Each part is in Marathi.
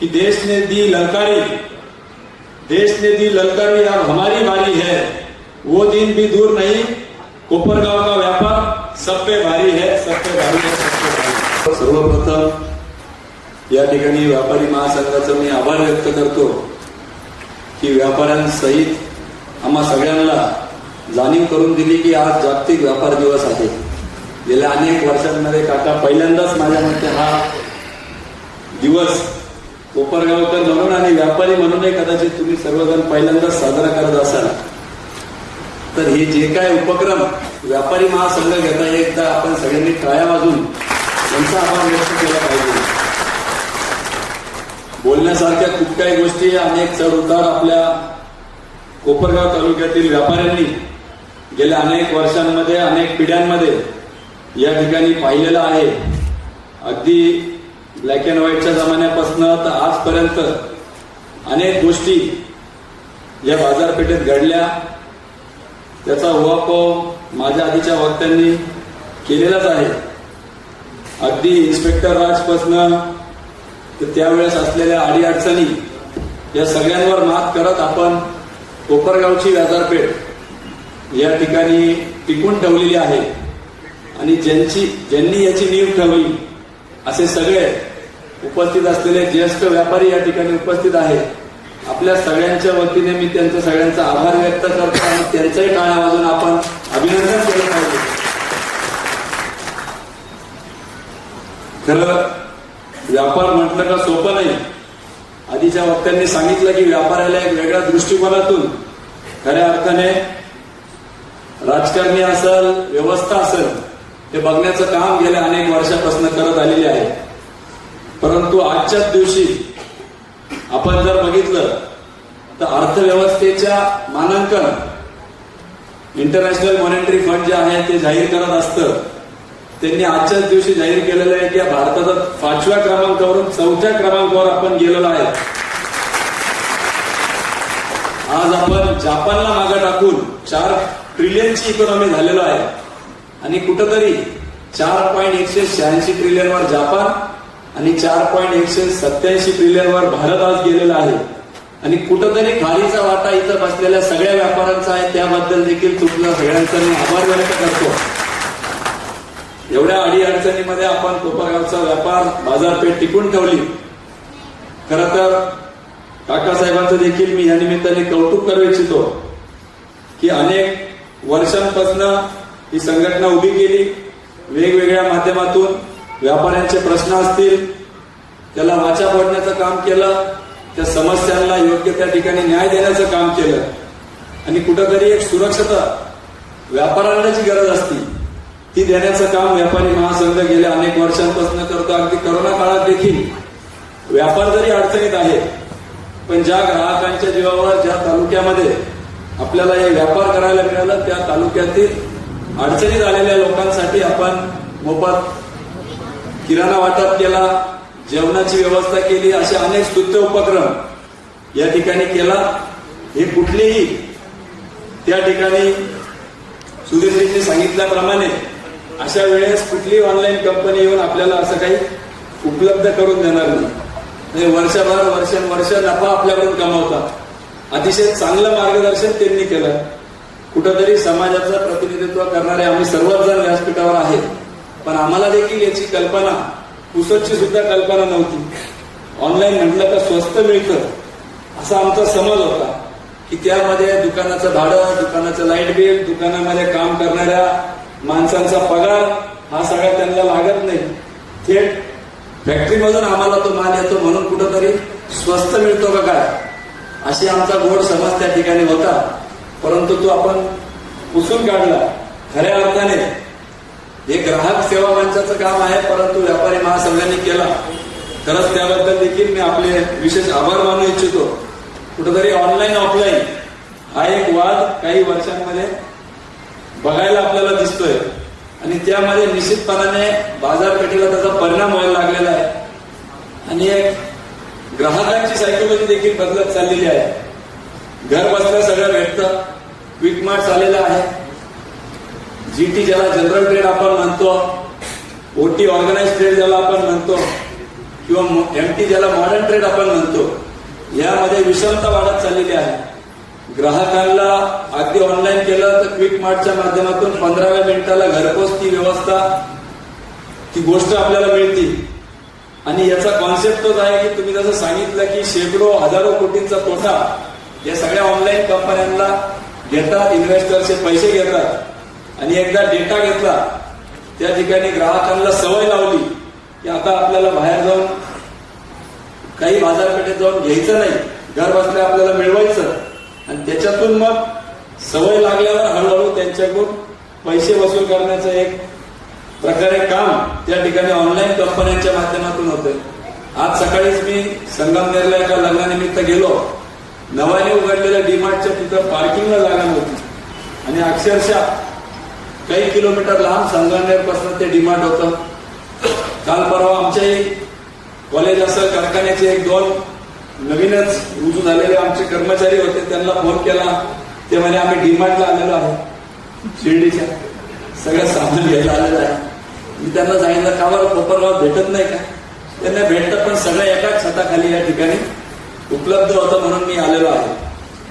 कि देश ने दी ललकारी। देश ने दी ललकारी अब हमारी बारी है। वो दिन भी दूर नहीं कोपरगाव का व्यापार सब पे भारी है सब पे भारी है सब पे भारी सर्वप्रथम या ठिकाणी व्यापारी महासंघाचं मी आभार व्यक्त करतो की व्यापाऱ्यांसहित आम्हा सगळ्यांना जाणीव करून दिली की आज जागतिक व्यापार दिवस आहे. गेल्या अनेक वर्षांमध्ये काका पहिल्यांदाच माझ्या मते हा दिवस कोपरगावकर म्हणून आणि व्यापारी म्हणूनही कदाचित तुम्ही सर्वजण पहिल्यांदाच साजरा करत असाल. तर हे जे काय उपक्रम व्यापारी महासंघ घेता एकदा आपण सगळ्यांनी टाळ्या वाजून त्यांचा आभार व्यक्त केला पाहिजे. बोलण्यासारख्या खूप काही गोष्टी अनेक चढ उतार आपल्या कोपरगाव तालुक्यातील व्यापाऱ्यांनी गेल्या अनेक वर्षांमध्ये अनेक पिढ्यांमध्ये या ठिकाणी पाहिलेलं आहे. अगदी ब्लॅक अँड व्हाईटच्या जमान्यापासून तर आजपर्यंत अनेक गोष्टी या बाजारपेठेत घडल्या. त्याचा उहापोह माझ्या आधीच्या वक्त्यांनी केलेलाच आहे. अगदी इन्स्पेक्टर राजपासनं तर त्यावेळेस असलेल्या अडीअडचणी या सगळ्यांवर मात करत आपण कोपरगावची बाजारपेठ या ठिकाणी टिकून ठेवलेली आहे. आणि ज्यांची ज्यांनी याची नीव ठेवली असे सगळे उपस्थित असलेले ज्येष्ठ व्यापारी या ठिकाणी उपस्थित आहेत. आपल्या सगळ्यांच्या वतीने मी त्यांचा सगळ्यांचा आभार व्यक्त करतो आणि त्यांचाही टाळ्या वाजून आपण अभिनंदन केलं पाहिजे. खरं व्यापार म्हटलं का सोपं नाही. आधीच्या वक्त्यांनी सांगितलं की व्यापाराला एक वेगळ्या दृष्टिकोनातून खऱ्या अर्थाने राजकारणी असेल व्यवस्था असेल हे बघण्याचं काम गेल्या अनेक वर्षापासून करत आलेले आहे. परंतु आजच्याच दिवशी आपण जर बघितलं तर अर्थव्यवस्थेच्या मानांकन इंटरनॅशनल मॉनिटरी फंड जे आहे ते जाहीर करत असतं. त्यांनी आजच्याच दिवशी जाहीर केलेलं आहे की या भारताचा पाचव्या क्रमांकावरून चौथ्या क्रमांकावर आपण गेलेलो आहे. आज आपण जपानला मागे टाकून चार ट्रिलियनची इकॉनॉमी झालेलो आहे. आणि कुठंतरी चार पॉईंट एकशे शहाऐंशी ट्रिलियनवर जपान आणि चार पॉईंट एकशे सत्याऐंशी ट्रिलियनवर भारत आज गेलेला आहे. आणि कुठंतरी खालीचा वाटा इथं बसलेल्या सगळ्या व्यापाऱ्यांचा आहे. त्याबद्दल देखील तुमचा सगळ्यांचा मी आभार व्यक्त करतो. एवढ्या अडी अडचणीमध्ये आपण कोपरगावचा व्यापार बाजारपेठ टिकून ठेवली. खर तर काकासाहेबांचं देखील मी या निमित्ताने कौतुक करू इच्छितो की अनेक वर्षांपासून ही संघटना उभी केली. वेगवेगळ्या माध्यमातून व्यापाऱ्यांचे प्रश्न असतील त्याला वाचा फोडण्याचं काम केलं त्या समस्यांना योग्य त्या ठिकाणी न्याय देण्याचं काम केलं. आणि कुठंतरी एक सुरक्षता व्यापाऱ्यांना जी गरज असती ती देण्याचं काम व्यापारी महासंघ गेल्या अनेक वर्षांपासून करतो. अगदी करोना काळात देखील व्यापार जरी अडचणीत आहे पण ज्या ग्राहकांच्या जीवावर ज्या तालुक्यामध्ये आपल्याला हे व्यापार करायला मिळालं त्या तालुक्यातील अडचणीत आलेल्या लोकांसाठी आपण मोफत किराणा वाटप केला जेवणाची व्यवस्था केली असे अनेक स्तुत्य उपक्रम या ठिकाणी केला. हे कुठलेही त्या ठिकाणी सुधीरजींनी सांगितल्याप्रमाणे अशा वेळेस कुठलीही ऑनलाईन कंपनी येऊन आपल्याला असं काही उपलब्ध करून देणार नाही. म्हणजे वर्षभर वर्षानुवर्ष नफा आपल्याकडून कमावतात. अतिशय चांगलं मार्गदर्शन त्यांनी केलं. कुठंतरी समाजाचं प्रतिनिधित्व करणारे आम्ही सर्वच जण व्यासपीठावर आहेत. पण आम्हाला देखील याची कल्पना पुसटची सुद्धा कल्पना नव्हती. ऑनलाईन म्हटलं तर स्वस्त मिळतं असा आमचा समज होता. की त्यामध्ये दुकानाचं भाडं दुकानाचं लाइट बिल दुकानामध्ये काम करणाऱ्या माणसांचा पगार हा सगळा त्यांना लागत नाही. थेट फॅक्टरीमधून आम्हाला तो माल येतो म्हणून कुठंतरी स्वस्त मिळतो का काय? अशी आमचा गोड समज त्या ठिकाणी होता. परंतु तो आपण पुसून काढला. खऱ्या अर्थाने हे ग्राहक सेवा मंचाचं काम आहे परंतु व्यापारी महासंघाने केला. खरंच त्याबद्दल देखील मी आपले विशेष आभार मानू इच्छितो. कुठेतरी ऑनलाईन ऑफलाईन हा एक वाद काही वर्षांमध्ये बघायला आपल्याला दिसतोय. आणि त्यामध्ये निश्चितपणाने बाजारपेठेला त्याचा परिणाम व्हायला लागलेला आहे. आणि एक ग्राहकांची सायकोलॉजी देखील बदलत चाललेली आहे. घर बसल्या सगळं भेटतं क्विक मार्ट आलेलं आहे. जीटी ज्याला जनरल ट्रेड आपण म्हणतो ओटी ऑर्गनाइज ट्रेड ज्याला आपण म्हणतो किंवा एम टी ज्याला मॉडर्न ट्रेड आपण म्हणतो यामध्ये विषमता वाढत चाललेली आहे. ग्राहकांना अगदी ऑनलाईन केलं तर क्विक मार्टच्या माध्यमातून पंधराव्या मिनिटाला घरपोच ती व्यवस्था ती गोष्ट आपल्याला मिळते. आणि याचा कॉन्सेप्ट तोच आहे की तुम्ही जसं सांगितलं की शेकडो हजारो कोटींचा तोटा या सगळ्या ऑनलाईन कंपन्यांना घेतात इन्व्हेस्टरचे पैसे घेतात. आणि एकदा डेटा घेतला त्या ठिकाणी ग्राहकांना सवय लावली की आता आपल्याला बाहेर जाऊन काही बाजारपेठेत जाऊन घ्यायचं नाही. घर बसल्या आपल्याला मिळवायचं. आणि त्याच्यातून मग सवय लागल्यावर हळूहळू त्यांच्याकडून पैसे वसूल करण्याचं एक प्रकारे काम त्या ठिकाणी ऑनलाईन कंपन्यांच्या माध्यमातून होतंय. आज सकाळीच मी संगमनेरला एका लग्नानिमित्त गेलो. नव्याने उघडलेल्या डीमार्टच्या तिथं पार्किंगला जागा होती आणि अक्षरशः काही किलोमीटर लांब संगमनेरपासून ते डिमांड होतं. काल परवा आमच्याही कॉलेज असं कारखान्याचे एक दोन नवीनच रुजू झालेले आमचे कर्मचारी होते त्यांना फोन केला. ते म्हणे आम्ही डिमांडला आलेलो आहे शिर्डीच्या. सगळं सामान घ्यायला आलेलं आहे. मी त्यांना सांगितलं का बरं कोपरगाव भेटत नाही का? त्यांना भेटतं पण सगळं एकाच छताखाली या ठिकाणी उपलब्ध होतं म्हणून मी आलेलो आहे.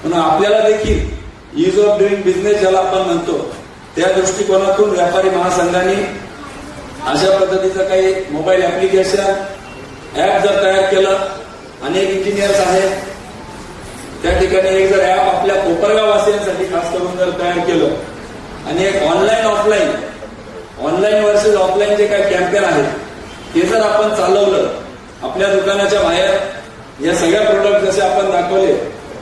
म्हणून आपल्याला देखील इज ऑफ डुईंग बिझनेस ज्याला आपण म्हणतो त्या दृष्टिकोनातून व्यापारी महासंघाने अशा पद्धतीचं काही मोबाईल ऍप्लिकेशन ऍप जर तयार केलं अनेक इंजिनियर्स आहेत. त्या ठिकाणी एक जर ऍप आपल्या कोपरगाववासियांसाठी खास करून जर तयार केलं आणि एक online offline online versus offline जे काही कॅम्पेन आहेत ते जर आपण चालवलं आपल्या दुकानाच्या बाहेर या सगळ्या प्रोडक्ट जसे आपण दाखवले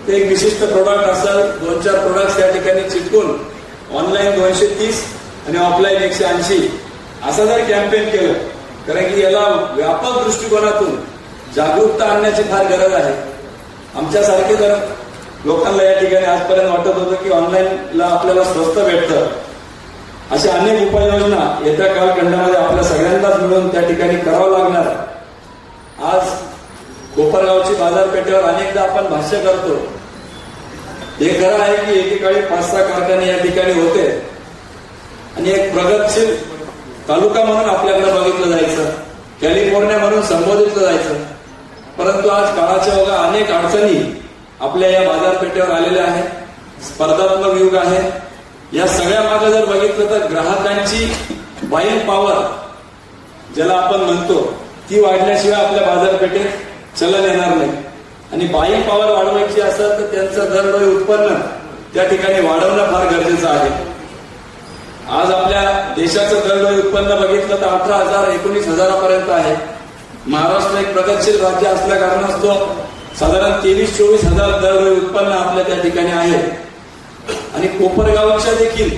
ते एक विशिष्ट प्रोडक्ट असेल दोन चार प्रोडक्ट त्या ठिकाणी चिटकून ऑनलाईन दोनशे तीस आणि ऑफलाईन एकशे ऐंशी. असं जर कॅम्पेन केलं कारण की याला व्यापक दृष्टिकोनातून जागरूकता आणण्याची फार गरज आहे. आमच्यासारखे जर लोकांना या ठिकाणी आजपर्यंत वाटत होतं की ऑनलाईनला आपल्याला स्वस्त भेटतं अशा अनेक उपाययोजना येत्या कालखंडामध्ये आपल्या सगळ्यांनाच मिळून त्या ठिकाणी करावं लागणार आज कोपरगावची बाजारपेठेवर अनेकदा आपण भाष्य करतो हे खरं आहे की एकेकाळी पाच सहा कारखाने या ठिकाणी होते. आणि एक प्रगतशील तालुका म्हणून आपल्याकडे बघितलं जायचं. कॅलिफोर्निया म्हणून संबोधितलं जायचं. परंतु आज काळाच्या बघा अनेक अडचणी आपल्या या बाजारपेठेवर आलेल्या आहेत. स्पर्धात्मक युग आहे. या सगळ्या मागे जर बघितलं तर ग्राहकांची बाईंग पॉवर ज्याला आपण म्हणतो ती वाढल्याशिवाय आपल्या बाजारपेठेत चलन येणार नाही. आणि बाईंग पॉवर वाढवायची असेल तर त्यांचं दरडोई उत्पन्न त्या ठिकाणी वाढवणं फार गरजेचं आहे. आज आपल्या देशाचं दरडोई उत्पन्न बघितलं तर अठरा हजार एकोणीस हजारापर्यंत आहे. महाराष्ट्र एक प्रगतशील राज्य असल्या कारणास्तव साधारण तेवीस चोवीस हजार दरडोई उत्पन्न आपल्या त्या ठिकाणी आहे. आणि कोपरगावच्या देखील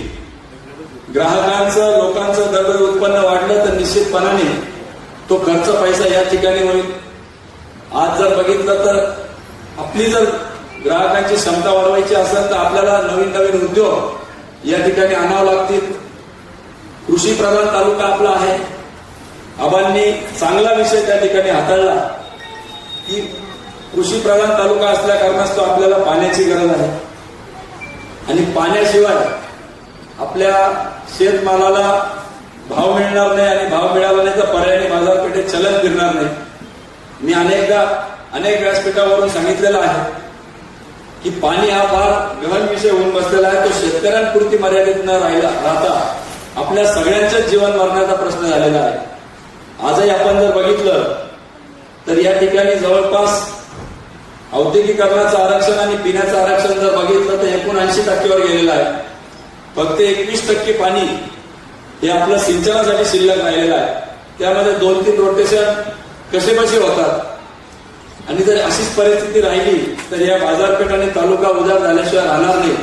ग्राहकांचं लोकांचं दरडोई उत्पन्न वाढलं तर निश्चितपणाने तो खर्च पैसा या ठिकाणी होईल. आज जर बघितलं तर आपली जर ग्राहकांची क्षमता वाढवायची असेल तर आपल्याला नवीन नवीन उद्योग या ठिकाणी आणावं लागतील. कृषी प्रधान तालुका आपला आहे. आबांनी चांगला विषय त्या ठिकाणी हाताळला. की कृषी प्रधान तालुका असल्या कारणास्तव आपल्याला पाण्याची गरज आहे. आणि पाण्याशिवाय आपल्या शेतमालाला भाव मिळणार नाही आणि भाव मिळाला नाही तर पर्यायी बाजारपेठेत चलन फिरणार नाही. मी अनेकदा अनेक व्यासपीठावरून सांगितलेलं आहे की पाणी हा फार गहन विषय होऊन बसलेला आहे. तो शेतकऱ्यांपुरती मर्यादित न राहिला राहता आपल्या सगळ्यांच्याच जीवन मरण्याचा प्रश्न झालेला आहे. आजही आपण जर बघितलं तर या ठिकाणी जवळपास औद्योगिकरणाचं आरक्षण आणि पिण्याचं आरक्षण जर बघितलं तर एकूण ऐंशी टक्केवर गेलेलं आहे. फक्त एकवीस टक्के पाणी हे आपलं सिंचनासाठी शिल्लक राहिलेलं आहे. त्यामध्ये दोन तीन रोटेशन कसे बसे होतात? आणि जर अशीच परिस्थिती राहिली तर या बाजारपेठ आणि तालुका उजाड झाल्याशिवाय राहणार नाही.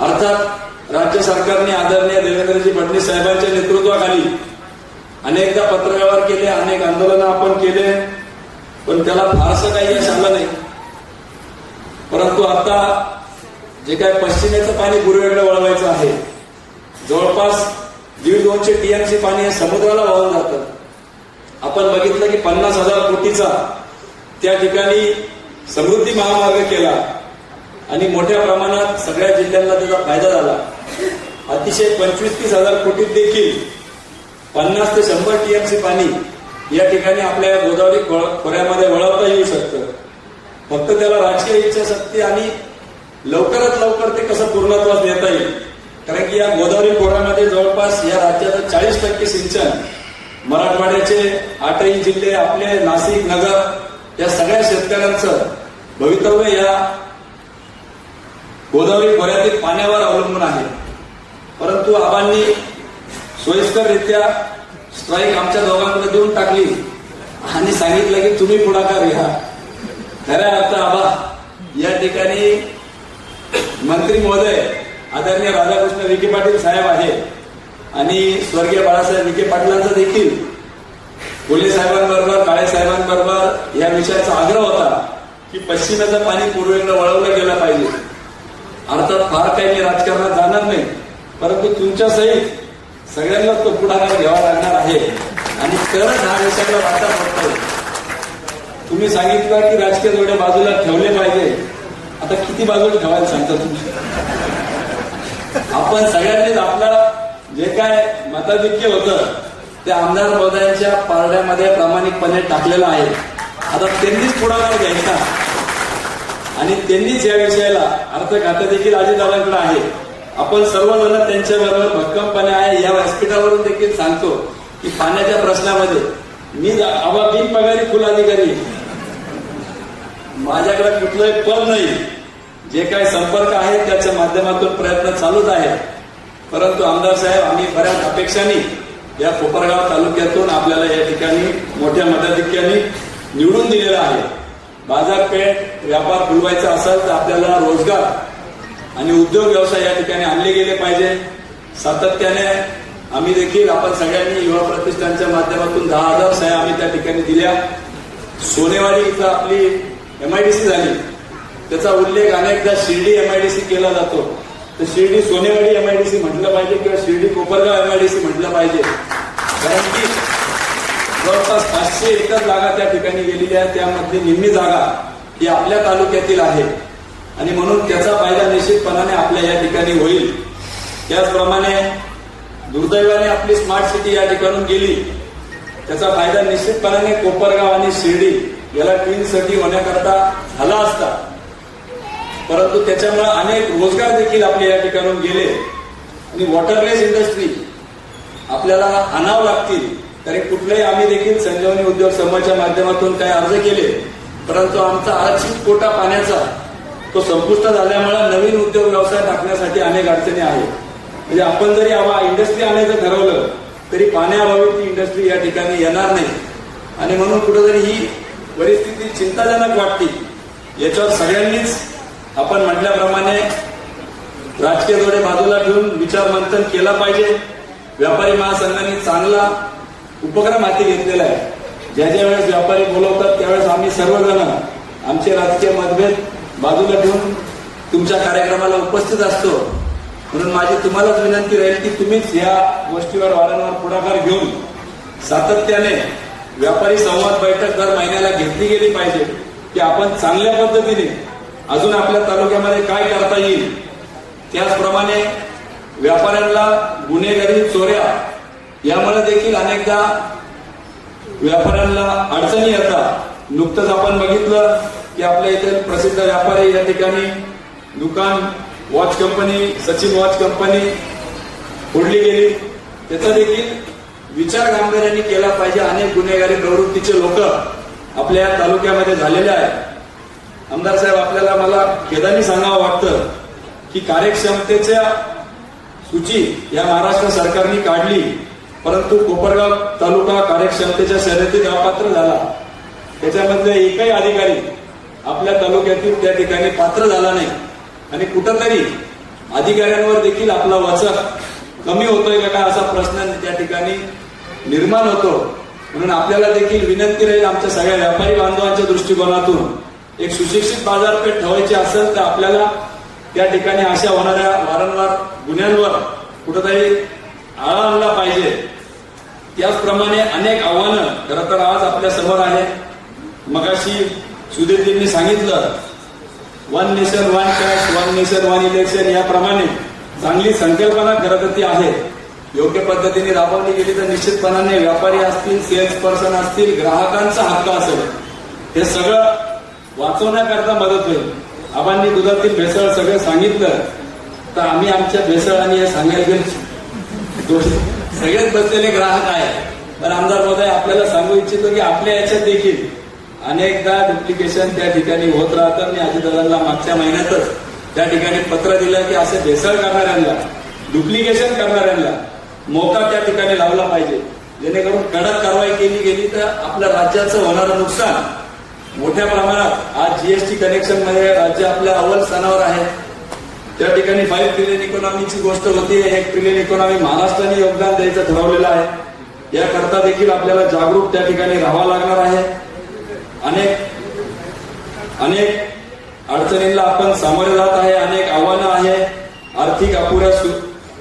अर्थात राज्य सरकारने आदरणीय देवेंद्रजी फडणवीस साहेबांच्या नेतृत्वाखाली अनेकदा पत्रव्यवहार केले अनेक आंदोलनं आपण केले पण त्याला फारसं काही यश आलं नाही. परंतु आता जे काय पश्चिमेचं पाणी पूर्वेकडे वळवायचं आहे जवळपास दीड दोनशे टीएमसी पाणी हे समुद्राला वाहून जातं. आपण बघितलं की पन्नास हजार कोटीचा त्या ठिकाणी समृद्धी महामार्ग केला आणि मोठ्या प्रमाणात सगळ्या जिल्ह्यांना त्याचा फायदा झाला. अतिशय पंचवीस तीस हजार कोटीत देखील पन्नास ते शंभर टीएमसी पाणी या ठिकाणी आपल्या गोदावरी खोळ- खोऱ्यामध्ये वळवता येऊ शकतं. फक्त त्याला राजकीय इच्छाशक्ती आणि लवकरात लवकर ते कसं पूर्णत्वास देता येईल? कारण की या गोदावरी खोऱ्यामध्ये जवळपास या राज्याचं चाळीस टक्के सिंचन मराठवाड्याचे आठही जिल्हे आपले नाशिक नगर या सगळ्या शेतकऱ्यांचं भवितव्य या गोदावरी खोऱ्यातील पाण्यावर अवलंबून आहे. परंतु आबांनी सोयीस्कररित्या स्ट्राईक आमच्या दोघांकडे देऊन टाकली आणि सांगितलं की तुम्ही पुढाकार घ्या. खऱ्या अर्थ आबा या ठिकाणी मंत्री महोदय आदरणीय राधाकृष्ण विखे पाटील साहेब आहे आणि स्वर्गीय बाळासाहेब विखे पाटलांचा देखील बोले साहेबांबरोबर काळे साहेबांबरोबर या विषयाचा आग्रह होता की पश्चिमेचं पाणी पूर्वेकडे वळवलं गेलं पाहिजे. अर्थात फार काही मी राजकारणात जाणार नाही परंतु तुमच्या सहित सगळ्यांना तो पुढाकार घ्यावा लागणार आहे. आणि तरच हा देशाला वाटा पडतो तुम्ही सांगितलं की राजकीय जोडे बाजूला ठेवले पाहिजे. आता किती बाजूला ठेवायला सांगता तुम्ही? आपण सगळ्यांनीच आपल्याला जे काय मताधिक्य होतं ते आमदार महोदयांच्या पारड्यामध्ये प्रामाणिकपणे टाकलेलं आहे. आता त्यांनीच पुढाकार घ्यायचा. आणि त्यांनीच या विषयाला अर्थ खातं देखील अजितदादांकडे आहे. आपण सर्वजण त्यांच्याबरोबर भक्कमपणे आहे. या व्यासपीठावरून देखील सांगतो की पाण्याच्या प्रश्नामध्ये मी आबा बिन पगारी फुल अधिकारी. माझ्याकडे कुठलंही पद नाही. जे काही संपर्क आहे त्याच्या माध्यमातून प्रयत्न चालूच आहे परंतु आमदार साहेब आम्ही बऱ्याच अपेक्षांनी या कोपरगाव तालुक्यातून आपल्याला या ठिकाणी मोठ्या मताधिक्याने निवडून दिलेला आहे. बाजारपेठ व्यापार फुलवायचा असेल तर आपल्याला रोजगार आणि उद्योग व्यवसाय या ठिकाणी आणले गेले पाहिजे. सातत्याने आम्ही देखील आपण सगळ्यांनी युवा प्रतिष्ठानच्या माध्यमातून दहा हजार सह्या आम्ही त्या ठिकाणी दिल्या. सोनेवाडी इथं आपली एमआयडीसी झाली. त्याचा उल्लेख अनेकदा शिर्डी एमआयडीसी केला जातो. तर शिर्डी सोनेवाडी एमआयडीसी म्हटलं पाहिजे किंवा शिर्डी कोपरगाव एमआयडीसी म्हटलं पाहिजे. कारण की जवळपास पाचशे एकर जागा त्या ठिकाणी गेलेली आहे त्यामध्ये निम्मी जागा ही आपल्या तालुक्यातील आहे. आणि म्हणून त्याचा फायदा निश्चितपणाने आपल्या या ठिकाणी होईल. त्याचप्रमाणे दुर्दैवाने आपली स्मार्ट सिटी या ठिकाणून गेली. त्याचा फायदा निश्चितपणाने कोपरगाव आणि शिर्डी याला ट्विन सिटी होण्याकरता झाला असता. परंतु त्याच्यामुळे अनेक रोजगार देखील आपले या ठिकाणून गेले. आणि वॉटरलेस इंडस्ट्री आपल्याला आणावं लागतील. तरी कुठलेही आम्ही देखील संजीवनी उद्योग समूहाच्या माध्यमातून काही अर्ज केले. परंतु आमचा आरक्षित कोटा पाण्याचा तो संपुष्ट झाल्यामुळे नवीन उद्योग व्यवसाय टाकण्यासाठी अनेक अडचणी आहेत. म्हणजे आपण जरी आवा इंडस्ट्री आणायचं ठरवलं तरी पाण्याअभावी ती इंडस्ट्री या ठिकाणी येणार नाही. आणि म्हणून कुठेतरी ही परिस्थिती चिंताजनक वाटते. याच्यावर सगळ्यांनीच आपण म्हटल्याप्रमाणे राजकीय जोडे बाजूला ठेवून विचार मंथन केला पाहिजे. व्यापारी महासंघाने चांगला उपक्रम हाती घेतलेला आहे. ज्या ज्या वेळेस व्यापारी बोलवतात त्यावेळेस आम्ही सर्वजण आमचे राजकीय मतभेद बाजूला ठेवून तुमच्या कार्यक्रमाला उपस्थित असतो. म्हणून माझी तुम्हालाच विनंती राहील की तुम्हीच या गोष्टीवर वारंवार पुढाकार घेऊन सातत्याने व्यापारी संवाद बैठक दर महिन्याला घेतली गेली पाहिजे की आपण चांगल्या पद्धतीने अजून आपल्या तालुक्यामध्ये काय करता येईल? त्याचप्रमाणे व्यापाऱ्यांना गुन्हेगारी चोऱ्या यामुळे देखील अनेकदा व्यापाऱ्यांना अडचणी येतात. नुकतंच आपण बघितलं की आपल्या इथे प्रसिद्ध व्यापारी या ठिकाणी दुकान watch company Sachin watch company फोडली गेली. त्याचा देखील विचार गांभीर्याने केला पाहिजे. अनेक गुन्हेगारी प्रवृत्तीचे लोक आपल्या तालुक्यामध्ये झालेले आहेत. आमदार साहेब आपल्याला मला खेदानी सांगावं वाटतं की कार्यक्षमतेच्या सूची या महाराष्ट्र सरकारने काढली परंतु कोपरगाव तालुका कार्यक्षमतेच्या शर्यतीत अपात्र झाला. त्याच्यामधले एकही अधिकारी आपल्या तालुक्यातील त्या ठिकाणी पात्र झाला नाही. आणि कुठंतरी अधिकाऱ्यांवर देखील आपला वचक कमी होतोय का काय असा प्रश्न त्या ठिकाणी निर्माण होतो. म्हणून आपल्याला देखील विनंती राहील आमच्या सगळ्या व्यापारी बांधवांच्या दृष्टिकोनातून एक सुशिक्षित बाजारपेठ ठेवायची असेल तर आपल्याला त्या ठिकाणी अशा होणाऱ्या वारंवार गुन्ह्यांवर कुठंतरी आळा आणला पाहिजे. त्याचप्रमाणे अनेक आव्हानं खरं तर आज आपल्यासमोर आहेत. मगाशी सुधीरजींनी सांगितलं one nation one cash one nation one election याप्रमाणे चांगली संकल्पना खरं तर ती आहे. योग्य पद्धतीने राबवली गेली तर निश्चितपणाने व्यापारी असतील सेल्स पर्सन असतील ग्राहकांचा हक्क असेल. हे सगळं वाचवण्याकरता मदत होईल. आबांनी दुधातील भेसळ सगळं सांगितलं तर आम्ही आमच्या भेसळ आणि हे सांगायला गेलो. सगळेच बसलेले ग्राहक आहे पण आमदार महोदय आपल्याला सांगू इच्छितो की आपल्या याच्यात देखील अनेकदा डुप्लिकेशन त्या ठिकाणी होत राहतं. आणि अजितदादांना मागच्या महिन्यातच त्या ठिकाणी पत्र दिलं की असे भेसळ करणाऱ्यांना डुप्लिकेशन करणाऱ्यांना मोका त्या ठिकाणी लावला पाहिजे. जेणेकरून कडक कारवाई केली गेली तर आपल्या राज्याचं होणारं नुकसान मोठ्या प्रमाणात आज जीएसटी कनेक्शनमध्ये राज्य आपल्या अव्वल स्थानावर आहे. त्या ठिकाणी फाईव्ह ट्रिलियन इकॉनॉमीची गोष्ट होती एक ट्रिलियन इकॉनॉमी महाराष्ट्राने योगदान द्यायचं ठरवलेलं आहे. याकरता देखील आपल्याला जागरूक त्या ठिकाणी राहावं लागणार आहे. अनेक अनेक अडचणींना आपण सामोरे जात आहे अनेक आव्हानं आहे. आर्थिक अपुऱ्या सु-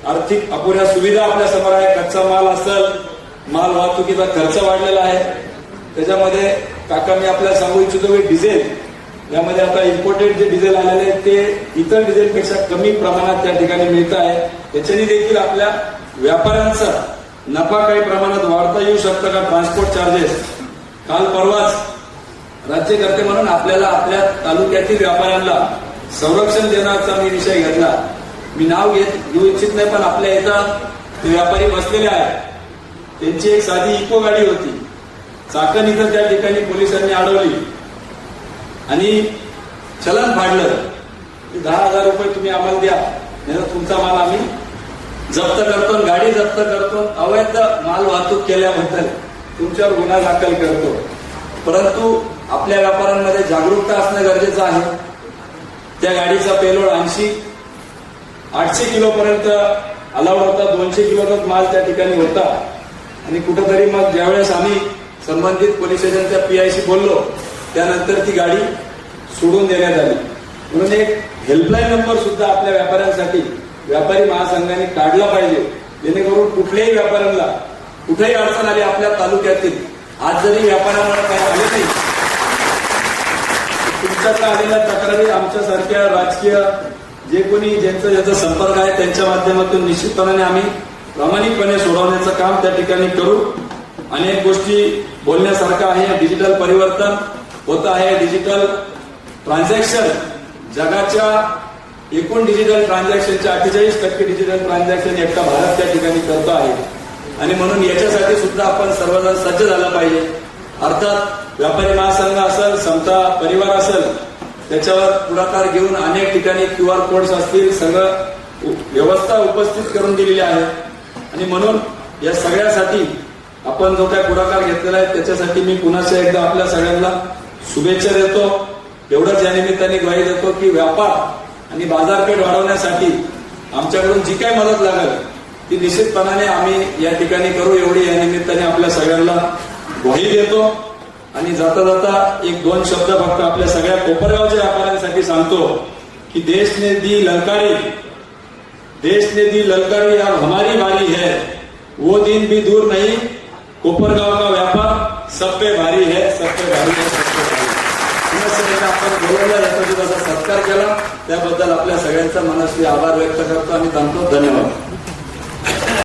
आर्थिक अपुऱ्या सुविधा आपल्यासमोर आहे. कच्चा माल असेल माल वाहतुकीचा खर्च वाढलेला आहे. त्याच्यामध्ये काका मी आपल्याला सांगू इच्छितो की डिझेल यामध्ये आता इम्पोर्टेड जे डिझेल आलेले आहे ते इतर डिझेलपेक्षा कमी प्रमाणात त्या ठिकाणी मिळत आहे. त्याच्याने देखील आपल्या व्यापाऱ्यांचा नफा काही प्रमाणात वाढता येऊ शकतं का ट्रान्सपोर्ट चार्जेस काल परवाच राज्यकर्ते म्हणून आपल्याला आपल्या तालुक्यातील व्यापाऱ्यांना संरक्षण देण्याचा मी विषय घेतला. मी नाव घेत घेऊ इच्छित नाही पण आपल्या इथं ते व्यापारी बसलेले आहेत. त्यांची एक साधी इको गाडी होती. चाकण इथं त्या ठिकाणी पोलिसांनी अडवली. आणि चलन फाडलं. की दहा हजार रुपये तुम्ही आम्हाला द्या. नाही तुमचा माल आम्ही जप्त करतो आणि गाडी जप्त करतो. अवैध माल वाहतूक केल्याबद्दल तुमच्यावर गुन्हा दाखल करतो. परंतु आपल्या व्यापाऱ्यांमध्ये जागरूकता असणं गरजेचं आहे. त्या गाडीचा पेलोड ऐंशी आठशे किलो पर्यंत अलाउड होता. दोनशे किलोचाच माल त्या ठिकाणी होता. आणि कुठंतरी मग ज्यावेळेस आम्ही संबंधित पोलीस स्टेशनच्या पीआयशी बोललो. त्यानंतर ती गाडी सोडून देण्यात आली. म्हणून एक हेल्पलाईन नंबर सुद्धा आपल्या व्यापाऱ्यांसाठी व्यापारी महासंघाने काढला पाहिजे. जेणेकरून कुठल्याही व्यापाऱ्यांना कुठेही अडचण आली आपल्या तालुक्यातील आज जरी व्यापाऱ्यांना काही आले नाही तुमच्याकडे आलेल्या तक्रारी आमच्यासारख्या राजकीय जे कोणी ज्यांचा ज्याचा संपर्क आहे त्यांच्या माध्यमातून निश्चितपणाने आम्ही प्रामाणिकपणे सोडवण्याचं काम त्या ठिकाणी करू. अनेक गोष्टी बोलण्यासारखं आहे. डिजिटल परिवर्तन होत आहे. डिजिटल ट्रान्झॅक्शन जगाच्या एकूण डिजिटल ट्रान्झॅक्शनच्या अठ्ठेचाळीस टक्के डिजिटल ट्रान्झॅक्शन एकटा भारत त्या ठिकाणी करतो आहे. आणि म्हणून याच्यासाठी सुद्धा आपण सर्वजण सज्ज झालं पाहिजे. अर्थात व्यापारी महासंघ असेल समता परिवार असेल त्याच्यावर पुढाकार घेऊन अनेक ठिकाणी क्यू आर कोड्स असतील सगळं व्यवस्था उपस्थित करून दिलेली आहे. आणि म्हणून या सगळ्यासाठी आपण जो काय पुढाकार घेतलेला आहे त्याच्यासाठी मी पुन्हा एकदा आपल्या सगळ्यांना शुभेच्छा देतो. एवढंच या निमित्ताने ग्वाही देतो की व्यापार आणि बाजारपेठ वाढवण्यासाठी आमच्याकडून जी काही मदत लागेल ती निश्चितपणाने आम्ही या ठिकाणी करू. एवढी या निमित्ताने आपल्या सगळ्यांना ग्वाही देतो. आणि जाता जाता एक दोन शब्द फक्त आपल्या सगळ्या कोपरगावच्या व्यापाऱ्यांसाठी सांगतो की देश ने दी ललकारी देश ने दी ललकारी अब हमारी बारी है. वो दिन भी दूर नहीं कोपरगाव का व्यापार सब पे भारी है सब पे भारी है सब पे भारी आपण बोलवलं याचा जो सत्कार केला. त्याबद्दल आपल्या सगळ्यांचा मनस्वी आभार व्यक्त करतो आणि थांबतो. धन्यवाद.